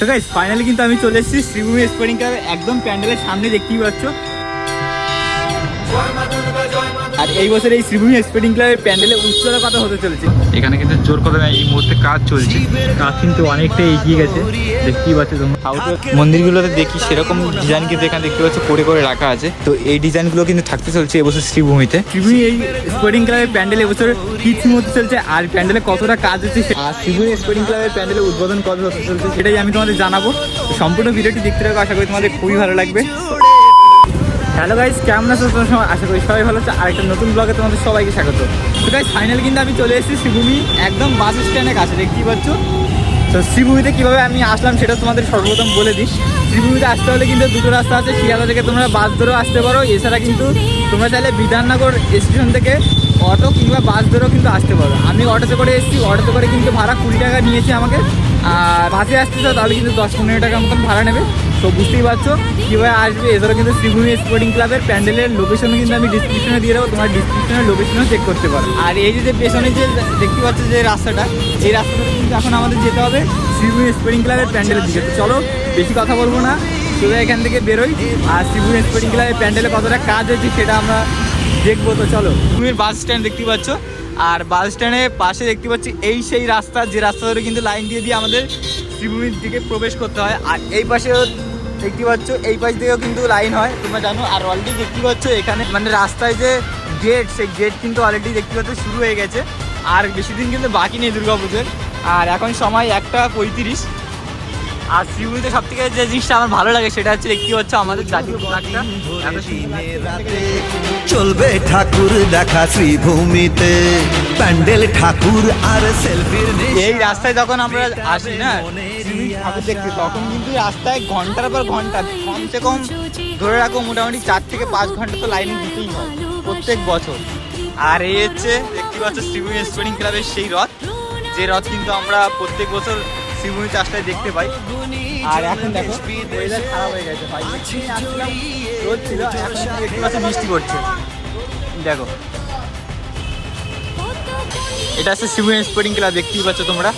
তো guys finally কিন্তু আমি চলে এসেছি শ্রীভূমি স্পোর্টিং একদম প্যান্ডেলের সামনে দেখতেই পাচ্ছ। আর এই বছর এই শ্রীভূমি স্পোর্টিং ক্লাবের প্যান্ডেলে উচ্চতা কত হতে চলেছে। এখানে কিন্তু জোর কথা এই মুহূর্তে কাজ চলছে। কাজ কিন্তু অনেকটা এগিয়ে গেছে। দেখতেই পাচ্ছ তোমরা। সাউথের মন্দিরগুলোতে দেখি সেরকম ডিজাইন কিন্তু এখানে দেখতে পাচ্ছ করে করে রাখা আছে। তো এই ডিজাইনগুলো কিন্তু থাকতে চলছে এবছর শ্রীভূমিতে। শ্রীভূমি এই স্পোর্টিং ক্লাবের প্যান্ডেল এবছর কি থিম হতে চলছে। আর প্যান্ডেলে কতটা কাজ হচ্ছে আর শ্রীভূমি স্পোর্টিং ক্লাবের প্যান্ডেলের উদ্বোধন কবে হতে চলছে সেটাই আমি তোমাদের জানাব। সম্পূর্ণ ভিডিওটি দেখতে থাকো। আশা করি তোমাদের খুবই ভালো লাগবে। হ্যালো গাইস কেমন আছো? তোমার সময় আশা করি সবাই ভালো আছে। আর একটা নতুন ব্লগে তোমাদের সবাইকে স্বাগত। তো গাইস ফাইনালি কিন্তু আমি চলে এসেছি শ্রীভূমি, একদম বাস স্ট্যান্ডের কাছে, দেখতেই পাচ্ছ? তো শ্রীভূমিতে কীভাবে আমি আসলাম সেটা তোমাদের সর্বপ্রথম বলে দিই। শ্রীভূমিতে আসতে হলে কিন্তু দুটো রাস্তা আছে, শিয়ালদা থেকে তোমরা বাস ধরেও আসতে পারো। এছাড়া কিন্তু তোমরা চাইলে বিধাননগর স্টেশন থেকে অটো কিংবা বাস ধরেও কিন্তু আসতে পারো। আমি অটোতে করে এসেছি অটোতে করে কিন্তু ভাড়া কুড়ি টাকা নিয়েছে আমাকে। আর বাসে আসতে চাও তাহলে কিন্তু দশ পনেরো টাকা মতন ভাড়া নেবে। তো বুঝতেই পারছ? কীভাবে আসবে? এছাড়াও কিন্তু শ্রীভূমি স্পোর্টিং ক্লাবের প্যান্ডেলের লোকেশনও কিন্তু আমি ডিসক্রিপশনে দিয়ে দেবো। তোমার ডিসক্রিপশনের লোকেশনও চেক করতে পারো। আর এই যে পেছনে যে দেখতে পাচ্ছ যে রাস্তাটা, এই রাস্তাটা কিন্তু এখন আমাদের যেতে হবে শ্রীভূমি স্পোর্টিং ক্লাবের প্যান্ডেলের দিকে। তো চলো, বেশি কথা বলব না। সোজা এখান থেকে বেরোই। আর শ্রীভূমি স্পোর্টিং ক্লাবের প্যান্ডেলে কতটা কাজ হয়েছে সেটা আমরা দেখব। তো চলো তুমি বাস স্ট্যান্ড দেখতে পাচ্ছ। আর বাস স্ট্যান্ডের পাশে দেখতে পাচ্ছি এই সেই রাস্তা। যে রাস্তা ধরে কিন্তু লাইন দিয়ে দিয়ে আমাদের শ্রীভূমির দিকে প্রবেশ করতে হয়। আর এই পাশেও দেখতে পাচ্ছ এই পাশ দিকেও কিন্তু লাইন হয়। তোমরা জানো আর অলরেডি দেখতে পাচ্ছ এখানে মানে রাস্তায় যে গেট সেই গেট কিন্তু অলরেডি দেখতে পাচ্ছ শুরু হয়ে গেছে। আর বেশি দিন কিন্তু বাকি নেই দুর্গাপুজোর। আর এখন সময় একটা পঁয়ত্রিশ। আর শ্রীভূমিতে সব থেকে যে জিনিসটা আমার ভালো লাগে সেটা হচ্ছে দেখতে পাচ্ছ আমাদের জাতীয় পতাকাটা। চলবে ঠাকুর দেখা শ্রীভূমিতে। প্যান্ডেল ঠাকুর আর সেলফির এই রাস্তায় যখন আমরা আসি না শ্রীভূমি ঠাকুর দেখতে তখন কিন্তু রাস্তায় ঘণ্টার পর ঘণ্টা কমসে কম ধরে রাখো মোটামুটি চার থেকে পাঁচ ঘণ্টা তো লাইন দিতেই হয় প্রত্যেক বছর। আর এই হচ্ছে দেখতে পাচ্ছ শ্রীভূমি স্পোর্টিং ক্লাবের সেই রথ। যে রথ কিন্তু আমরা প্রত্যেক বছর শ্রীভূমি চাষটায় দেখতে পাই। আর এখন দেখো ওয়েদার খারাপ হয়ে গেছে ভাই। রোদ ছিল এখন দেখতে পাচ্ছ বৃষ্টি করছে দেখো। এটা হচ্ছে শ্রীভূমি স্পোর্টিং ক্লাব দেখতেই পাচ্ছ তোমরা।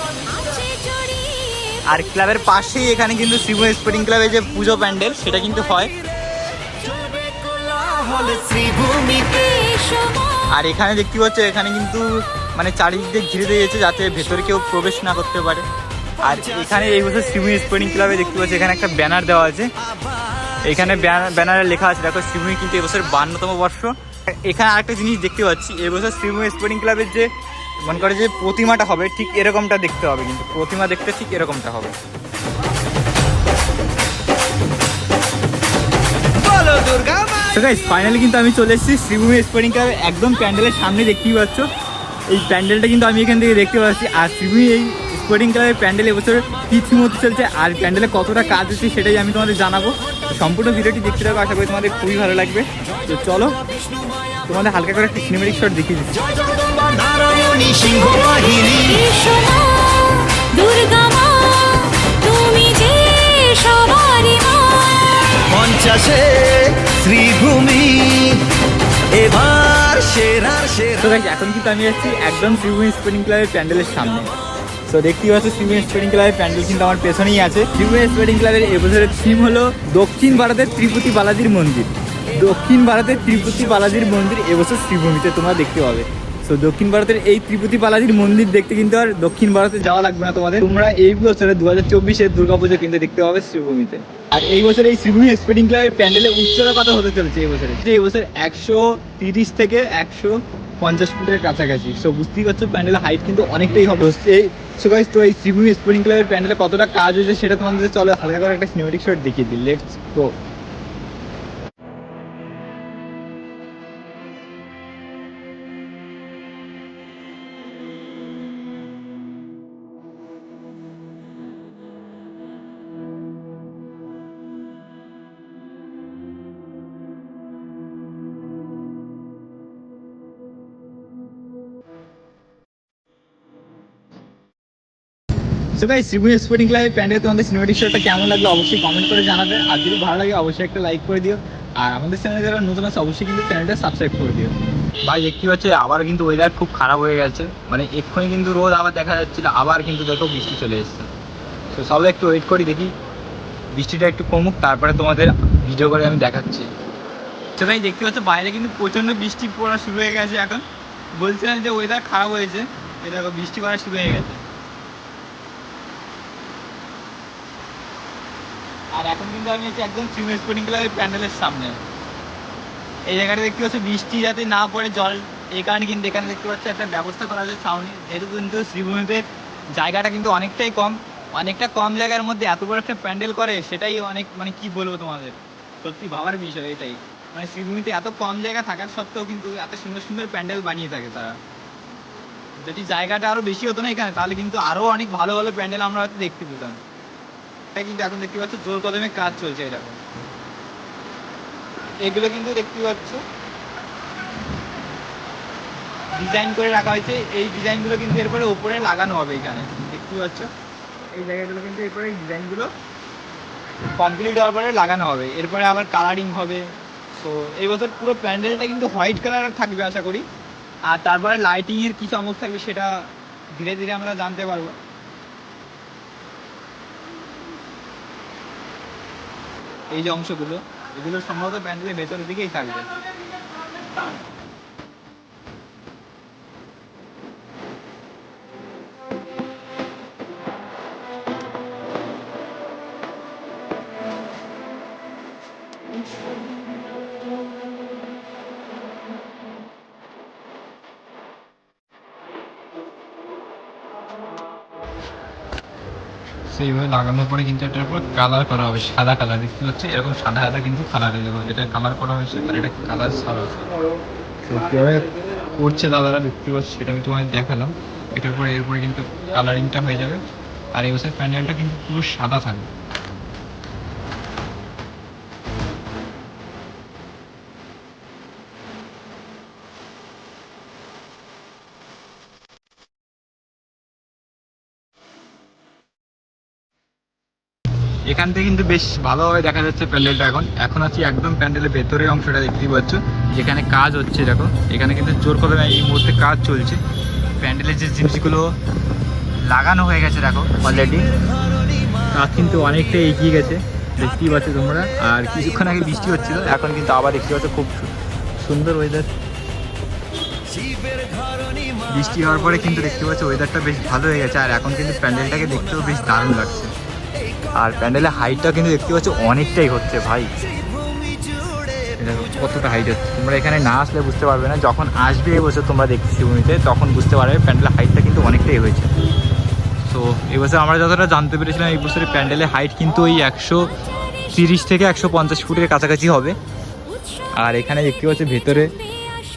আর ক্লাবের পাশেই এখানে কিন্তু শিবু স্পোর্টিং ক্লাবে যে পুজো প্যান্ডেল, সেটা কিন্তু হয়। আর এখানে দেখতে পাচ্ছ, এখানে কিন্তু মানে চারিদিক ঘিরে দিয়েছে যাতে ভেতরে কেউ প্রবেশ না করতে পারে। আর এখানে এই বছর শিবু স্পোর্টিং ক্লাবে দেখতে পাচ্ছি, এখানে একটা ব্যানার দেওয়া আছে। এখানে ব্যানারে লেখা আছে, দেখো শ্রীভূমি কিন্তু এবছর বান্নতম বর্ষ। এখানে আরেকটা জিনিস দেখতে পাচ্ছি, এবছর শ্রীভূমি স্পোর্টিং ক্লাবের যে মনে করে যে প্রতিমাটা হবে ঠিক এরকমটা দেখতে হবে কিন্তু প্রতিমা দেখতে ঠিক এরকমটা হবে। বলো দুর্গা মা। তো গাইস ফাইনালি কিন্তু আমি চলে এসেছি শ্রীভূমি স্পোর্টিং ক্লাবের একদম প্যান্ডেলের সামনে দেখতেই পাচ্ছ। এই প্যান্ডেলটা কিন্তু আমি এখান থেকে দেখতে পাচ্ছি। আর শ্রীভূমি এই স্পোর্টিং ক্লাবের প্যান্ডেল এবছর কি থিম হতে চলছে। আর প্যান্ডেলে কতটা কাজ হচ্ছে সেটাই আমি তোমাদের জানাব। সম্পূর্ণ ভিডিওটি দেখতে থাকো আশা করি তোমাদের খুবই ভালো লাগবে। তো চলো তোমাদের হালকা করে একটা সিনেমেটিক শট দেখিয়ে দিচ্ছি সিংহ বাহিনী। পঞ্চাশে শ্রীভূমি এবার সেরা। এখন কিন্তু আমি এসেছি একদম শ্রীভূমি স্পোর্টিং ক্লাবের প্যান্ডেলের সামনে। তো দেখতেই পাচ্ছ শ্রীভূমি স্পোর্টিং ক্লাবের প্যান্ডেল কিন্তু আমার পেছনেই আছে। শ্রীভূমি স্পোর্টিং ক্লাবের এবছরের থিম হলো দক্ষিণ ভারতের ত্রিপুতি বালাজির মন্দির। দক্ষিণ ভারতের ত্রিপুতি বালাজির মন্দির এবছর শ্রীভূমিতে তোমরা দেখতে পাবে। তো দক্ষিণ ভারতের এই ত্রিপুতি বালাজির মন্দির দেখতে কিন্তু আর দক্ষিণ ভারতে যাওয়া লাগবে না তোমাদের। তোমরা এই বছরে দু হাজার চব্বিশের দুর্গাপুজো কিন্তু দেখতে পাবে শ্রীভূমিতে। আর এই বছর এই শ্রীভূমি স্পোর্টিং ক্লাবের প্যান্ডেলের উচ্চতা কত হতে চলেছে এই বছরে? যে এই বছর একশো তিরিশ থেকে একশো পঞ্চাশ ফুটের কাছাকাছি। সো বুঝতেই পারছ, প্যান্ডেলের হাইট কিন্তু অনেকটাই হবে। এই সো গাইজ তো এই শ্রীভূমি স্পোর্টিং ক্লাবের প্যান্ডেলে কতটা কাজ হয়েছে সেটা তোমাদের চলো হালকা করে একটা সিনেমেটিক শট দেখিয়ে দিই। Let's go so guys Sreebhumi sporting ক্লাবের প্যান্ডেলে তোমাদের সিনেমেটিক শটটা কেমন লাগল অবশ্যই কমেন্ট করে জানাবে। আর যদি ভালো লাগে অবশ্যই একটা লাইক করে দিও। আর আমাদের চ্যানেলে যারা নতুন আছে অবশ্যই কিন্তু চ্যানেলটা সাবস্ক্রাইব করে দিও। ভাই দেখতে পাচ্ছ আবার কিন্তু ওয়েদার খুব খারাপ হয়ে গেছে। মানে এক্ষুনি কিন্তু রোদ আবার দেখা যাচ্ছিল আবার কিন্তু দেখো বৃষ্টি চলে এসেছে। তো সবাই একটু ওয়েট করি দেখি বৃষ্টিটা একটু কমুক তারপরে তোমাদের ভিডিও করে আমি দেখাচ্ছি। তো ভাই দেখতে পাচ্ছ বাইরে কিন্তু প্রচণ্ড বৃষ্টি পড়া শুরু হয়ে গেছে এখন। বলছিলাম যে ওয়েদার খারাপ হয়েছে এটা বৃষ্টি পড়া শুরু হয়ে গেছে। আর এখন কিন্তু আমি আছি একদম ফিমেল স্পোর্টিং ক্লাবের প্যান্ডেলের সামনে। এই জায়গাটা দেখতে পাচ্ছি, বৃষ্টি যাতে না পড়ে, জল এই কারণে কিন্তু এখানে দেখতে পাচ্ছি একটা ব্যবস্থা করা আছে সাউনি যেহেতু কিন্তু শ্রীভূমিতে জায়গাটা কিন্তু অনেকটাই কম, অনেকটা কম জায়গার মধ্যে এত বড় একটা প্যান্ডেল করে, সেটাই অনেক মানে কি বলব তোমাদের? সত্যি ভাবার বিষয় এটাই। মানে শ্রীভূমিতে এত কম জায়গা থাকার সত্ত্বেও কিন্তু এত সুন্দর সুন্দর প্যান্ডেল বানিয়ে থাকে তারা। যদি জায়গাটা আরও বেশি হতো না এখানে, তাহলে কিন্তু আরও অনেক ভালো ভালো প্যান্ডেল আমরা হয়তো দেখতে পেতাম। কিন্তু এখন দেখতে পাচ্ছ জোর কদমে কাজ চলছে এরকম। এগুলো কিন্তু দেখতে পাচ্ছ। ডিজাইন করে রাখা হয়েছে। এই ডিজাইনগুলো কিন্তু এরপরে উপরে লাগানো হবে এখানে। দেখতে পাচ্ছ? এই জায়গাগুলো কিন্তু এরপরে এই ডিজাইনগুলো কমপ্লিট হওয়ার পরে লাগানো হবে। এরপরে আবার কালারিং হবে। তো এই বছর পুরো প্যান্ডেলটা কিন্তু হোয়াইট কালার থাকবে আশা করি। আর তারপরে লাইটিং এর কি চমক থাকবে সেটা ধীরে ধীরে আমরা জানতে পারব। এই যে অংশগুলো এগুলো সম্ভবত প্যান্ডেলের ভেতরের দিকেই থাকবে। সেইভাবে লাগানোর পরে কিন্তু এটার উপর কালার করা হবে, সাদা কালার দেখতে পাচ্ছি এরকম সাদা সাদা কিন্তু কালার হয়ে যাবে এটা কালার করা হয়েছে আর এটা কালার সাদা কীভাবে করছে দাদারা দেখতে পাচ্ছি সেটা আমি তোমায় দেখালাম। এটার পরে এরপরে কিন্তু কালারিংটা হয়ে যাবে। আর এই বছর প্যান্ডেলটা কিন্তু পুরো সাদা থাকবে। এখান থেকে কিন্তু বেশ ভালোভাবে দেখা যাচ্ছে প্যান্ডেলটা এখন। এখন আছি একদম প্যান্ডেলের ভেতরের অংশটা দেখতেই পাচ্ছ। যেখানে কাজ হচ্ছে, দেখো। এখানে কিন্তু জোর করে এই মুহূর্তে কাজ চলছে। প্যান্ডেলের যে জিনিসগুলো লাগানো হয়ে গেছে, দেখো অলরেডি কাজ কিন্তু অনেকটা এগিয়ে গেছে, দেখতেই পাচ্ছ তোমরা। আর কিছুক্ষণ আগে বৃষ্টি হচ্ছিল, এখন কিন্তু আবার দেখতে পাচ্ছ খুব সুন্দর ওয়েদার বৃষ্টি হওয়ার পরে কিন্তু দেখতে পাচ্ছ ওয়েদারটা বেশ ভালো হয়ে গেছে, আর এখন কিন্তু প্যান্ডেলটাকে দেখতেও বেশ দারুণ লাগছে। আর প্যান্ডেলের হাইটটা কিন্তু দেখতে পাচ্ছ অনেকটাই হচ্ছে ভাই। কতটা হাইট হচ্ছে তোমরা এখানে না আসলে বুঝতে পারবে না, যখন আসবে এবছর তোমরা দেখতে শিবভূমিতে তখন বুঝতে পারবে প্যান্ডেলের হাইটটা কিন্তু অনেকটাই হয়েছে। তো এবছর আমরা যতটা জানতে পেরেছিলাম, এই বছরের প্যান্ডেলের হাইট কিন্তু ওই একশো তিরিশ থেকে একশো পঞ্চাশ ফুটের কাছাকাছি হবে। আর এখানে দেখতে পাচ্ছ ভেতরে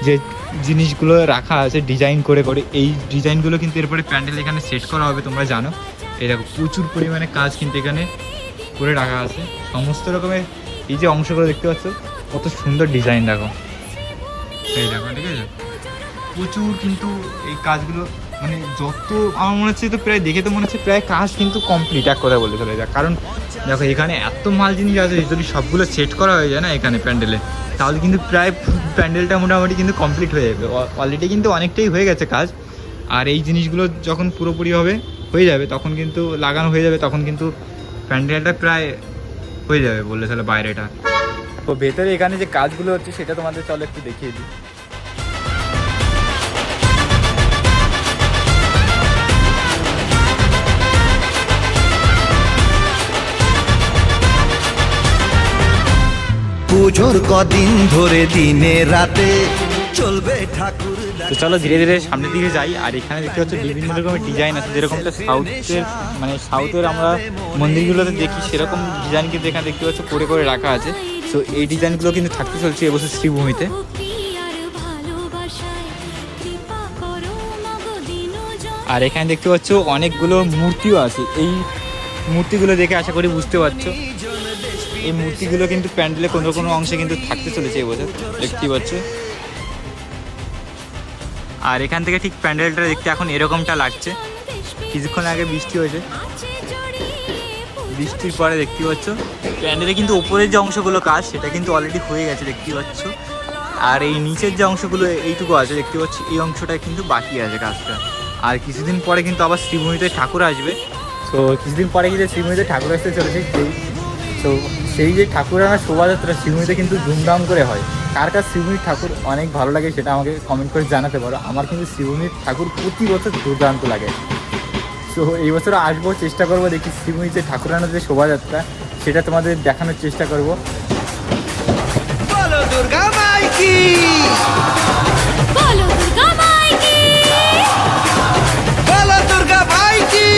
যে জিনিসগুলো রাখা আছে ডিজাইন করে করে, এই ডিজাইনগুলো কিন্তু এরপরে প্যান্ডেল এখানে সেট করা হবে, তোমরা জানো। দেখো, প্রচুর পরিমাণে কাজ কিন্তু এখানে করে রাখা আছে। সমস্ত রকমের এই যে অংশগুলো দেখতে পাচ্ছ, কত সুন্দর ডিজাইন দেখো। এই দেখো, ঠিক আছে? প্রচুর কিন্তু এই কাজগুলো মানে যত আমার মনে হচ্ছে তো প্রায়, দেখে তো মনে হচ্ছে প্রায় কাজ কিন্তু কমপ্লিট এক কথা বলে চলে যায় কারণ দেখো, এখানে এত মাল জিনিস আছে, যদি সবগুলো সেট করা হয়ে যায় না এখানে প্যান্ডেলে তাহলে কিন্তু প্রায় প্যান্ডেলটা মোটামুটি কিন্তু কমপ্লিট হয়ে যাবে। অলরেডি কিন্তু অনেকটাই হয়ে গেছে কাজ। আর এই জিনিসগুলো যখন পুরোপুরিভাবে হয়ে যাবে, তখন কিন্তু লাগানো হয়ে যাবে, তখন কিন্তু প্যান্ডেলটা প্রায় হয়ে যাবে বললে তাহলে বাইরেটা। তো ভেতরে এখানে যে কাজগুলো হচ্ছে, সেটা তোমাদের চলো একটু দেখিয়ে দিই। পুজোর কদিন ধরে দিনে রাতে তো চলো ধীরে ধীরে সামনের দিকে যাই, আর এখানে দেখতে পাচ্ছ বিভিন্ন রকমের ডিজাইন আছে যেরকমটা সাউথের মানে সাউথের আমরা মন্দিরগুলোতে দেখি, সেরকম ডিজাইন কিন্তু এখানে দেখতে পাচ্ছ, করে করে রাখা আছে। তো এই ডিজাইনগুলো কিন্তু থাকতে চলছে এবছর শ্রীভূমিতে। আর এখানে দেখতে পাচ্ছ, অনেকগুলো মূর্তিও আছে। এই মূর্তিগুলো দেখে আশা করি বুঝতে পারছ। এই মূর্তিগুলো কিন্তু প্যান্ডেলে কোনো কোনো অংশে কিন্তু থাকতে চলেছে এবছর, দেখতেই পাচ্ছ। আর এখান থেকে ঠিক প্যান্ডেলটা দেখতে এখন এরকমটা লাগছে। কিছুক্ষণ আগে বৃষ্টি হয়েছে। বৃষ্টির পরে দেখতে পাচ্ছ, প্যান্ডেলে কিন্তু ওপরের যে অংশগুলো কাজ, সেটা কিন্তু অলরেডি হয়ে গেছে, দেখতে পাচ্ছ। আর এই নিচের যে অংশগুলো, এইটুকু আছে, দেখতে পাচ্ছি, এই অংশটা কিন্তু বাকি আছে কাজটা। আর কিছুদিন পরে কিন্তু আবার শ্রীভূমিতে ঠাকুর আসবে। তো কিছুদিন পরে কিন্তু শ্রীভূমিতে ঠাকুর আসতে চলেছে তো সেই যে ঠাকুর আনার শোভাযাত্রা, শ্রীভূমিতে কিন্তু ধুমধাম করে হয়। কার কার শিবমীর ঠাকুর অনেক ভালো লাগে সেটা আমাকে কমেন্ট করে জানাতে পারো। আমার কিন্তু শিবমীর ঠাকুর প্রতি বছর দুর্দান্ত লাগে। তো এই বছর আসব চেষ্টা করব দেখি শিবমীর যে ঠাকুর আনার যে শোভাযাত্রা সেটা তোমাদের দেখানোর চেষ্টা করব। দুর্গা মাইকে! দুর্গা মাই কি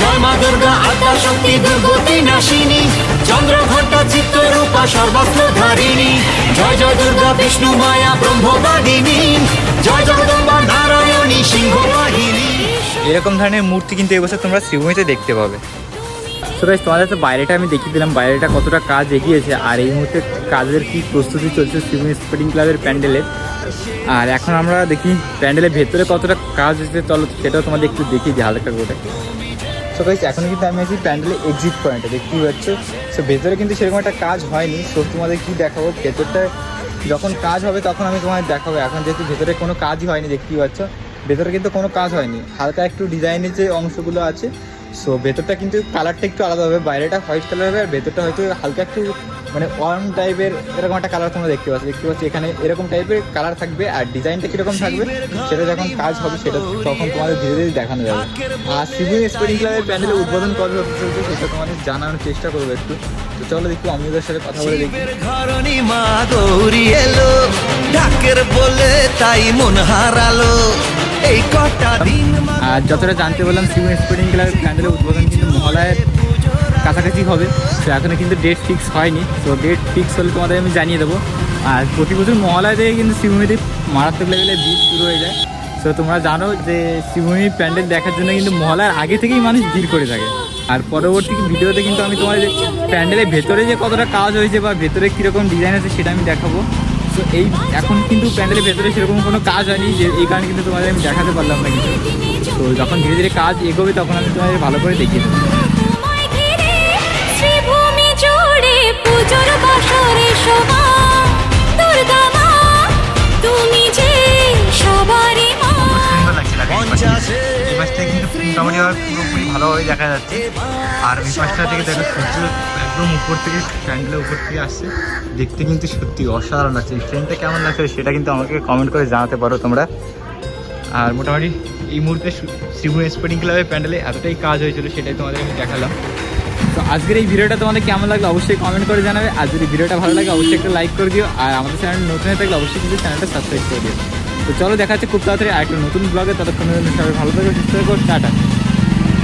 জয় মা দুর্গা আদ্যা শক্তি দুর্গতি নাশিনী। চন্দ্র ঘণ্টা চিত্ত রূপা জয় জয় দুর্গা বিষ্ণু মায়া ব্রহ্মবাদিনী। জয় জগদম্বা নারায়ণী সিংহ বাহিনী এরকম ধরনের মূর্তি কিন্তু এবছর তোমরা শিবমীতে দেখতে পাবে। তো গাইস তোমাদের তো বাইরেটা আমি দেখিয়ে দিলাম। বাইরেটা কতটা কাজ এগিয়েছে। আর এই মুহূর্তে কাজের কি প্রস্তুতি চলছে শিবমী স্পোর্টিং ক্লাবের প্যান্ডেলে? আর এখন আমরা দেখি প্যান্ডেলের ভেতরে কতটা কাজ হচ্ছে চলো সেটাও তোমাদের একটু দেখিয়ে দিই হালকা করে। সো গাইস এখন কিন্তু আমি আছি প্যান্ডেলে এক্সিট পয়েন্টে দেখতেই পাচ্ছ? সো ভেতরে কিন্তু সেরকম একটা কাজ হয়নি। সো তোমাদের কী দেখাবো? ভেতরটা যখন কাজ হবে তখন আমি তোমাদের দেখাবো। এখন যেহেতু ভেতরে কোনো কাজই হয়নি, দেখতেই পাচ্ছ। ভেতরে কিন্তু কোনো কাজ হয়নি। হালকা একটু ডিজাইনের যে অংশগুলো আছে সো ভেতরটা কিন্তু কালারটা একটু আলাদা হবে, বাইরেটা হোয়াইট কালার হবে, আর ভেতরটা হয়তো হালকা একটু মানে ওয়ার্ম টাইপের এরকম একটা কালার তোমরা দেখতে পাচ্ছ। দেখতে পাচ্ছি এখানে এরকম টাইপের কালার থাকবে, আর ডিজাইনটা কীরকম থাকবে, সেটা যখন কাজ হবে, সেটা তখন তোমাদের ধীরে ধীরে দেখানো যাবে। আর সিভিল স্পোর্টিং ক্লাবের প্যান্ডেলে উদ্বোধন কবে হতে চলছে, সেটা তোমাদের জানানোর চেষ্টা করব একটু। তো চলো দেখি অমিতার সাথে কথা বলে দেখি। মা গৌরী এলো বলে তাই মন হারালো। এই আর যতটা জানতে বললাম সিভিল স্পোর্টিং ক্লাবের প্যান্ডেলের উদ্বোধন কিন্তু মহালয়ের কাছাকাছি হবে। তো এখনও কিন্তু ডেট ফিক্স হয়নি। তো ডেট ফিক্স হলে তোমাদের আমি জানিয়ে দেবো। আর প্রতি বছর মহালয় থেকে কিন্তু শিবভূমিতে মারাত্মক লেভেলে ভিড় শুরু হয়ে যায়। তো তোমরা জানো যে শিবভূমি প্যান্ডেল দেখার জন্য কিন্তু মহালয়ার আগে থেকেই মানুষ ভিড় করে থাকে। আর পরবর্তী ভিডিওতে কিন্তু আমি তোমাদের প্যান্ডেলের ভেতরে যে কতটা কাজ হয়েছে বা ভেতরে কীরকম ডিজাইন আছে সেটা আমি দেখাবো। তো এই এখন কিন্তু প্যান্ডেলের ভেতরে সেরকম কোনো কাজ হয়নি যে এই কারণে কিন্তু তোমাদের আমি দেখাতে পারলাম না কিছু। তো যখন ধীরে ধীরে কাজ এগোবে তখন আমি তোমাদের ভালো করে দেখিয়ে দেবো। এই পাশটা। কিন্তু মোটামুটি আবার পুরোপুরি ভালোভাবে দেখা যাচ্ছে। আর পাশটা থেকে দেখো সূর্য একদম উপর থেকে প্যান্ডেলের উপর থেকে আসছে। দেখতে কিন্তু সত্যি অসাধারণ লাগছে। এই ট্রেনটা কেমন লাগছে সেটা কিন্তু আমাকে কমেন্ট করে জানাতে পারো তোমরা। আর মোটামুটি এই মুহূর্তে শ্রীভূমি স্পোর্টিং ক্লাবের প্যান্ডেলে এতটাই কাজ হয়েছিল সেটাই তোমাদের আমি দেখালাম। তো আজকের এই ভিডিওটা তোমাদের কেমন লাগল অবশ্যই কমেন্ট করে জানাবে। আর যদি ভিডিওটা ভালো লাগে অবশ্যই একটা লাইক করে দিও। আর আমাদের চ্যানেল নতুন হয়ে থাকলে অবশ্যই কিন্তু চ্যানেলটা সাবস্ক্রাইব করে দিও। তো চলো দেখা যাচ্ছে খুব তাড়াতাড়ি আর একটা নতুন ব্লগে ততক্ষণ সবাই ভালো থাকো, সুস্থ থাকো, টাটা।